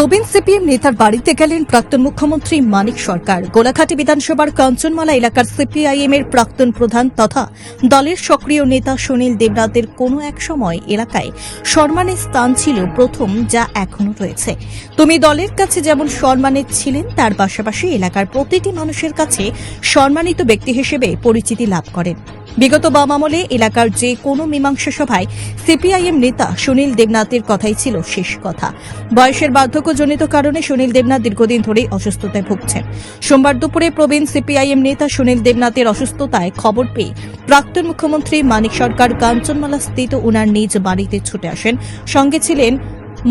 প্রবীণ CPM নেতার বাড়িতে গেলেন প্রাক্তন মুখ্যমন্ত্রী মানিক সরকার। গোলাঘাটি বিধানসভার কাঞ্চনমালা এলাকার সিপিআইএম এর প্রাক্তন প্রধান তথা দলের সক্রিয় নেতা সুনীল দেবনাথের কোনো এক সময় এলাকায় সম্মানের স্থান ছিল প্রথম যা এখনও রয়েছে। তুমি দলের কাছে যেমন সম্মানের ছিলেন, তার পাশাপাশি এলাকার প্রতিটি মানুষের কাছে সম্মানিত ব্যক্তি হিসেবে পরিচিতি লাভ করেন। বিগত বাম আমলে এলাকার যে কোনো মীমাংসা সভায় সিপিআইএম নেতা সুনীল দেবনাথের কথাই ছিল শেষ কথা। বয়সের বার্ধক্যজনিত কারণে সুনীল দেবনাথ দীর্ঘদিন ধরেই অসুস্থতায় ভুগছেন। সোমবার দুপুরে প্রবীণ সিপিআইএম নেতা সুনীল দেবনাথের অসুস্থতায় খবর পেয়ে প্রাক্তন মুখ্যমন্ত্রী মানিক সরকার কাঞ্চনমালা স্থিত ওনার নিজ বাড়িতে ছুটে আসেন। সঙ্গে ছিলেন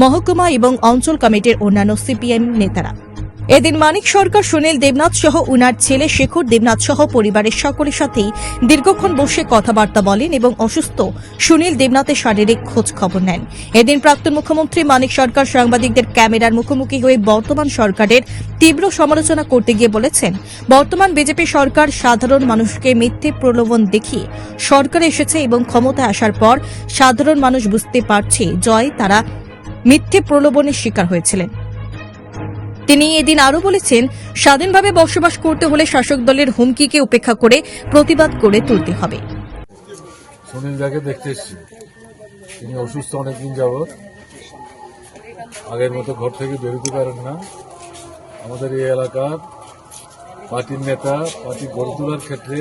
মহকুমা এবং অঞ্চল কমিটির অন্যান্য সিপিএম নেতারা। এদিন মানিক সরকার, সুনীল দেবনাথ সহ উনার ছেলে শেখর দেবনাথ সহ পরিবারের সকলের সাথেই দীর্ঘক্ষণ বসে কথাবার্তা বলেন এবং অসুস্থ সুনীল দেবনাথের শারীরিক খোঁজ খবর নেন। এদিন প্রাক্তন মুখ্যমন্ত্রী মানিক সরকার সাংবাদিকদের ক্যামেরার মুখোমুখি হয়ে বর্তমান সরকারের তীব্র সমালোচনা করতে গিয়ে বলেছেন, বর্তমান বিজেপি সরকার সাধারণ মানুষকে মিথ্যে প্রলোভন দেখিয়ে সরকারে এসেছে এবং ক্ষমতায় আসার পর সাধারণ মানুষ বুঝতে পারছে জয় তারা মিথ্যে প্রলোভনের শিকার হয়েছিলেন। তিনি এদিন আরও বলেছেন, স্বাধীনভাবে বসবাস করতে হলে শাসক দলের হুমকিকে উপেক্ষা করে প্রতিবাদ করে তুলতে হবে। দেখতে এসেছি। তিনি অসুস্থ অনেকদিন যাবৎ। আগের মতো ঘর থেকে বেরোতে পারেন না। আমাদের এই এলাকার পার্টির নেতা পার্টি গড়ে তোলার ক্ষেত্রে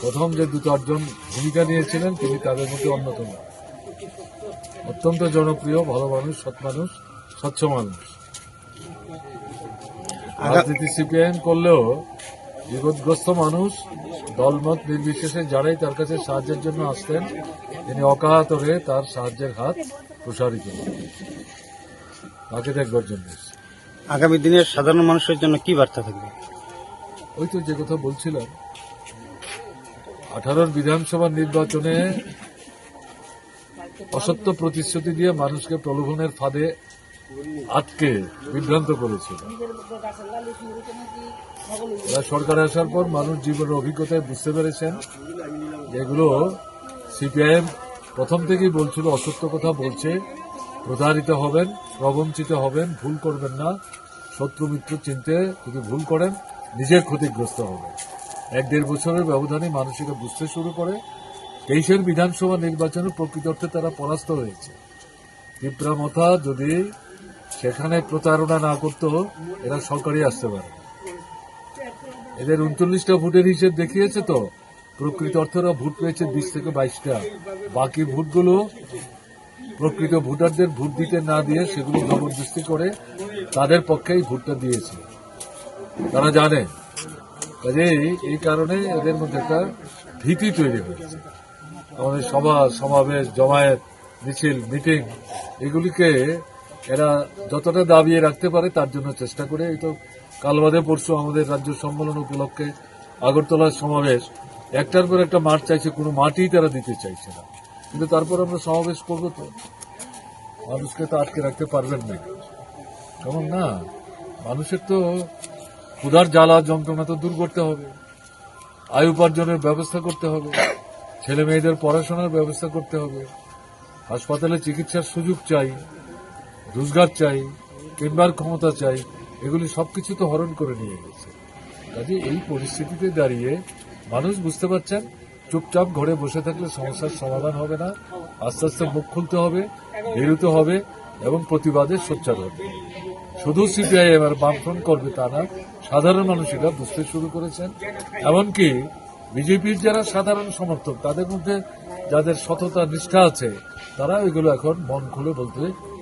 প্রথম যে দু চারজন ভূমিকা নিয়েছিলেন, তিনি তাদের মধ্যে অন্যতম। অত্যন্ত জনপ্রিয়, ভালো মানুষ, সৎ মানুষ, স্বচ্ছ মানুষ। রাজনীতি সিপিআইএম করলেও বিপদগ্রস্ত মানুষ দলমত নির্বিশেষে যারাই তার কাছে সাহায্যের জন্য আসতেন তিনি অকাতরে তার সাহায্যের হাত প্রসারিত। তাকে দেখবার জন্য আগামী দিনের সাধারণ মানুষের জন্য কি বার্তা থাকবে ওই তো যে কথা বলছিলাম আঠারোর বিধানসভা নির্বাচনে অসত্য প্রতিশ্রুতি দিয়ে মানুষকে প্রলোভনের ফাঁদে আটকে বিভ্রান্ত করেছিল সরকারে আসার পর মানুষ জীবনের অভিজ্ঞতায় বুঝতে পেরেছেন যে এগুলো সিপিআইএম প্রথম থেকেই বলছিল, অসত্য কথা বলছে, প্রতারিত হবেন, প্রবঞ্চিত হবেন, ভুল করবেন না, শত্রু মিত্র চিনতে যদি ভুল করেন, নিজের ক্ষতিগ্রস্ত হবেন। এক দেড় বছরের ব্যবধানে মানুষ এটা বুঝতে শুরু করে তেইশের বিধানসভা নির্বাচনে প্রকৃত অর্থে তারা পরাস্ত হয়েছে। পিঁপড়ামথা যদি সেখানে প্রতারণা না করতো এরা সরকারি আসতে পারে। এদের উনচল্লিশটা ভোটের হিসেব দেখিয়েছে তো, প্রকৃত অর্থে ওরা ভোট পেয়েছে বিশ থেকে বাইশটা। বাকি ভোটগুলো প্রকৃত ভোটারদের ভোট দিতে না দিয়ে সেগুলো জবরদস্তি করে তাদের পক্ষেই ভোটটা দিয়েছে। তারা জানে। কাজেই এই কারণে এদের মধ্যে একটা ভীতি তৈরি হয়েছে। আমাদের সভা, সমাবেশ, জমায়েত, মিছিল, মিটিং, এগুলিকে এরা যতটা দাবিয়ে রাখতে পারে তার জন্য চেষ্টা করে। এই তো কালবাদে পরশু আমাদের রাজ্য সম্মেলন উপলক্ষে আগরতলার সমাবেশ। একটার পর একটা মাঠ চাইছে, কোনো মাঠই তারা দিতে চাইছে না। কিন্তু তারপর আমরা সমাবেশ করব তো। মানুষকে তো আটকে রাখতে পারবেন না। কেমন না? মানুষের তো ক্ষুধার জ্বালা, যন্ত্রণা তো দূর করতে হবে। আয় উপার্জনের ব্যবস্থা করতে হবে। ছেলে মেয়েদের পড়াশোনার ব্যবস্থা করতে হবে। হাসপাতালে চিকিৎসার সুযোগ চাই। রোজগার চাই, কিনবার ক্ষমতা চাই, এগুলি সবকিছু তো হরণ করে নিয়ে গেছে। কাজে এই পরিস্থিতিতে দাঁড়িয়ে মানুষ বুঝতে পারছেন, চুপচাপ ঘরে বসে থাকলে সমস্যার সমাধান হবে না, আস্তে আস্তে মুখ খুলতে হবে, বেরোতে হবে এবং প্রতিবাদে সোচ্চার হবে। শুধু সিপিআইএম আর বামফ্রন্ট করবে তা না, সাধারণ মানুষেরা বুঝতে শুরু করেছেন। এমনকি বিজেপির যারা সাধারণ সমর্থক, তাদের মধ্যে যাদের সততা, নিষ্ঠা আছে, তারা এগুলো এখন মন খুলে বলতে